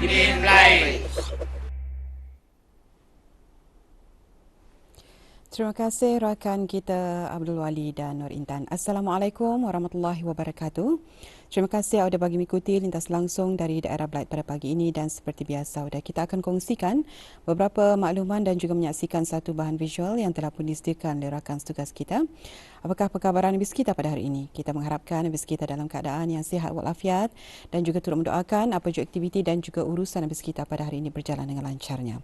Terima kasih rakan kita Abdul Wali dan Nur Intan. Assalamualaikum warahmatullahi wabarakatuh. Terima kasih sudah bagi mengikuti lintas langsung dari daerah Blight pada pagi ini dan seperti biasa sudah kita akan kongsikan beberapa makluman dan juga menyaksikan satu bahan visual yang telah pun disediakan oleh rakan setugas kita. Apakah perkabaran habis kita pada hari ini? Kita mengharapkan habis kita dalam keadaan yang sihat walafiat dan juga turut mendoakan apa juga aktiviti dan juga urusan habis kita pada hari ini berjalan dengan lancarnya.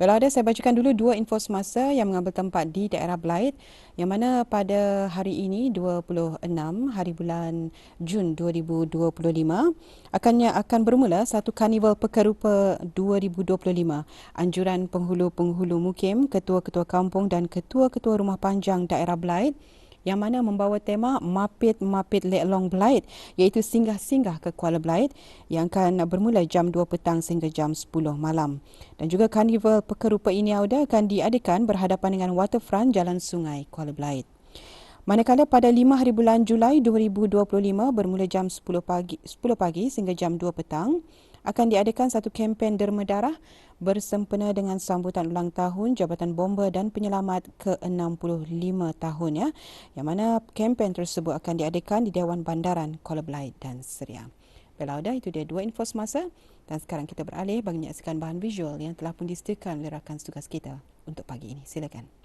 Bila ada saya bacakan dulu dua info semasa yang mengambil tempat di daerah Blight yang mana pada hari ini 26 hari bulan Jun 2020 2025 akannya akan bermula satu karnival pekerupa 2025 anjuran penghulu-penghulu mukim ketua-ketua kampung dan ketua-ketua rumah panjang daerah Blight yang mana membawa tema Mapit-Mapit Lek Long Blight iaitu singgah-singgah ke Kuala Blight yang akan bermula jam 2 petang sehingga jam 10 malam. Dan juga karnival pekerupa ini Auda akan diadakan berhadapan dengan waterfront Jalan Sungai Kuala Blight. Manakala pada 5 hari bulan Julai 2025 bermula jam 10 pagi 10 pagi sehingga jam 2 petang akan diadakan satu kempen derma darah bersempena dengan sambutan ulang tahun Jabatan Bomba dan Penyelamat ke-65 tahun ya. Yang mana kempen tersebut akan diadakan di Dewan Bandaran Kuala Belait dan Seria. Baiklah, dah itu dia dua info semasa dan sekarang kita beralih bagi menyaksikan bahan visual yang telah pun disediakan oleh rakan tugas kita untuk pagi ini. Silakan.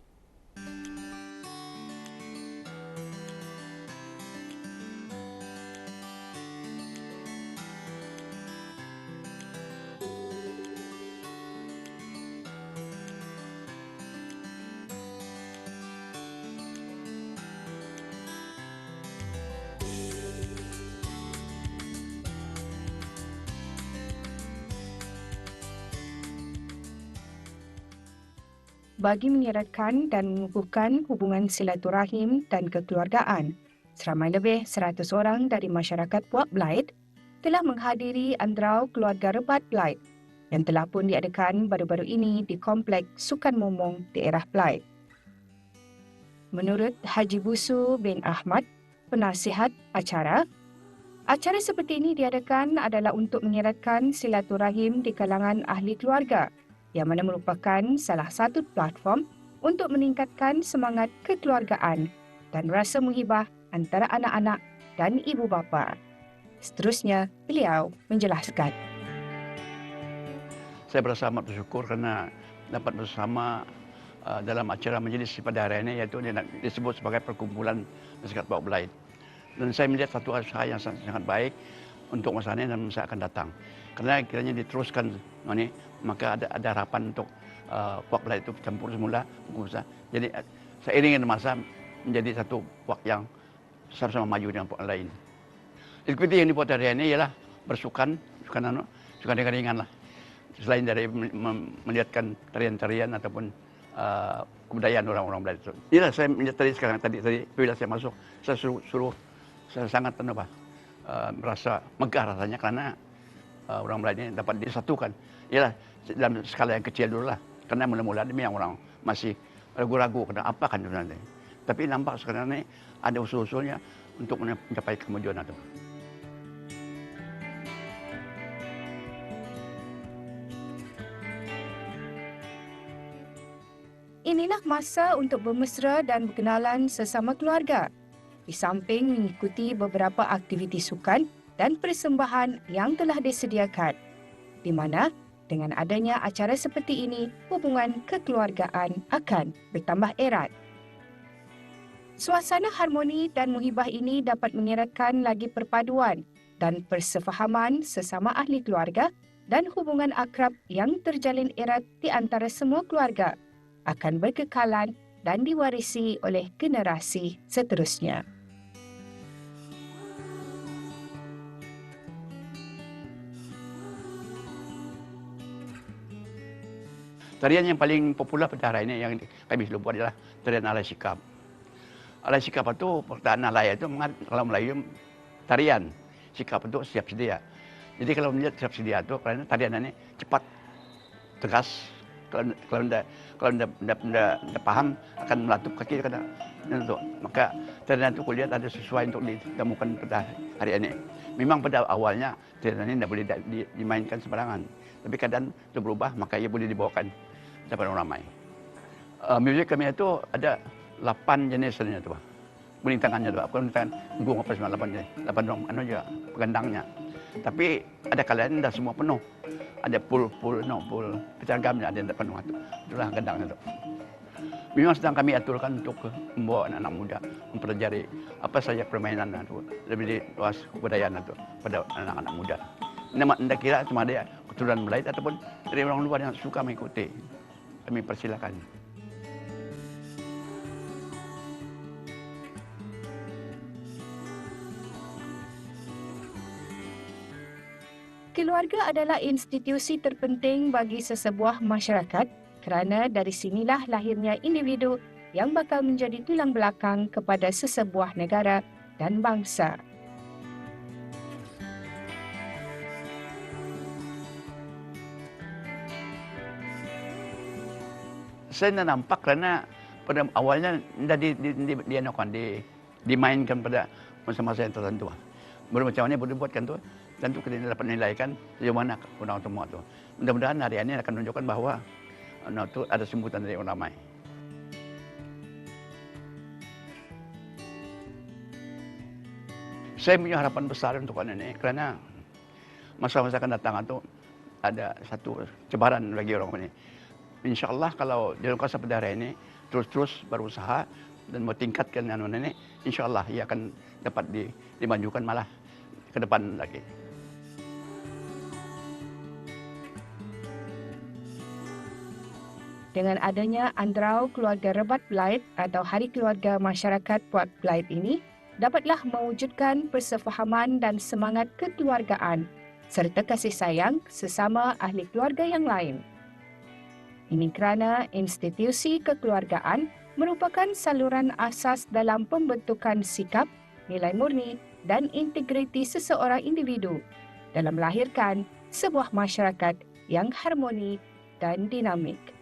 Bagi menyeratkan dan mengukuhkan hubungan silaturahim dan kekeluargaan. Seramai lebih 100 orang dari masyarakat Puak Blight telah menghadiri andrau keluarga Rebat Blight yang telah pun diadakan baru-baru ini di Komplek Sukan Momong, daerah Blight. Menurut Haji Busu bin Ahmad, penasihat acara, acara seperti ini diadakan adalah untuk menyeratkan silaturahim di kalangan ahli keluarga yang mana merupakan salah satu platform untuk meningkatkan semangat kekeluargaan dan rasa muhibah antara anak-anak dan ibu bapa. Seterusnya, beliau menjelaskan. Saya berasa amat bersyukur kerana dapat bersama uh, dalam acara majlis pada hari ini iaitu disebut sebagai perkumpulan masyarakat Bawak Belaid. Dan saya melihat satu usaha yang sangat, sangat baik untuk masa ini dan masa akan datang. Kerana kiranya diteruskan ini, maka ada ada harapan untuk uh, puak lain itu campur semula. Jadi uh, seiring dengan masa menjadi satu puak yang sama-sama maju dengan puak lain. Ikuti yang dibuat hari ini ialah bersukan, sukan anu, sukan dengan ringan lah. Selain dari melihatkan tarian-tarian ataupun uh, kebudayaan orang-orang Melayu itu. Inilah saya melihat tadi sekarang tadi tadi bila saya masuk saya suruh, suruh saya sangat apa uh, merasa megah rasanya karena uh, orang Melayu ini dapat disatukan. Ialah dalam skala yang kecil dulu lah. Kerana mula-mula demi yang orang masih ragu-ragu kena apa kan sebenarnya. Tapi nampak sekarang ini ada usul-usulnya untuk mencapai kemajuan itu. Inilah masa untuk bermesra dan berkenalan sesama keluarga. Di samping mengikuti beberapa aktiviti sukan dan persembahan yang telah disediakan. Di mana dengan adanya acara seperti ini, hubungan kekeluargaan akan bertambah erat. Suasana harmoni dan muhibah ini dapat menyeratkan lagi perpaduan dan persefahaman sesama ahli keluarga dan hubungan akrab yang terjalin erat di antara semua keluarga akan berkekalan dan diwarisi oleh generasi seterusnya. Tarian yang paling popular pada hari ini yang kami belum buat adalah tarian alai sikap. Alai sikap itu perkataan alai itu kalau Melayu tarian sikap itu siap sedia. Jadi kalau melihat siap sedia itu kerana tarian ini cepat, tegas, Kalau kalau anda kalau anda, anda, anda, anda faham akan melatup kaki kena untuk maka tren itu kulihat ada sesuai untuk ditemukan pada hari ini. Memang pada awalnya tren ini tidak boleh di, dimainkan sembarangan. Tapi kadang itu berubah maka ia boleh dibawakan kepada orang ramai. Uh, muzik kami itu ada 8 jenis sebenarnya tu. Kunintangannya tu. Aku kunintangan gung apa semua 8 jenis. 8 dong anu juga pegandangnya. Tapi ada kalian dah semua penuh. Ada pul-pul, no pul. Pecagamnya ada yang penuh itu. Itulah gendangnya tu. Memang sedang kami aturkan untuk membawa anak-anak muda mempelajari apa saja permainan itu lebih luas kebudayaan itu pada anak-anak muda. Nama anda kira cuma dia keturunan Melayu ataupun dari orang luar yang suka mengikuti. Kami persilakan. Keluarga adalah institusi terpenting bagi sesebuah masyarakat kerana dari sinilah lahirnya individu yang bakal menjadi tulang belakang kepada sesebuah negara dan bangsa. Saya nak nampak kerana pada awalnya dah di, di, di, di, di, dimainkan pada masa-masa yang tertentu. Baru macam mana boleh buatkan tu tentu kita dapat menilaikan sejauh mana orang semua itu. Mudah-mudahan hari ini akan menunjukkan bahawa no, itu ada sebutan dari orang ramai. Saya punya harapan besar untuk anak ini kerana masa-masa akan datang itu ada satu cebaran bagi orang ini. InsyaAllah kalau di Kasa Pedara ini terus-terus berusaha dan meningkatkan anak ini, insyaAllah ia akan dapat dimajukan malah ke depan lagi. Dengan adanya Andrau Keluarga Rebat Blight atau Hari Keluarga Masyarakat Puak Blight ini, dapatlah mewujudkan persefahaman dan semangat kekeluargaan serta kasih sayang sesama ahli keluarga yang lain. Ini kerana institusi kekeluargaan merupakan saluran asas dalam pembentukan sikap, nilai murni dan integriti seseorang individu dalam melahirkan sebuah masyarakat yang harmoni dan dinamik.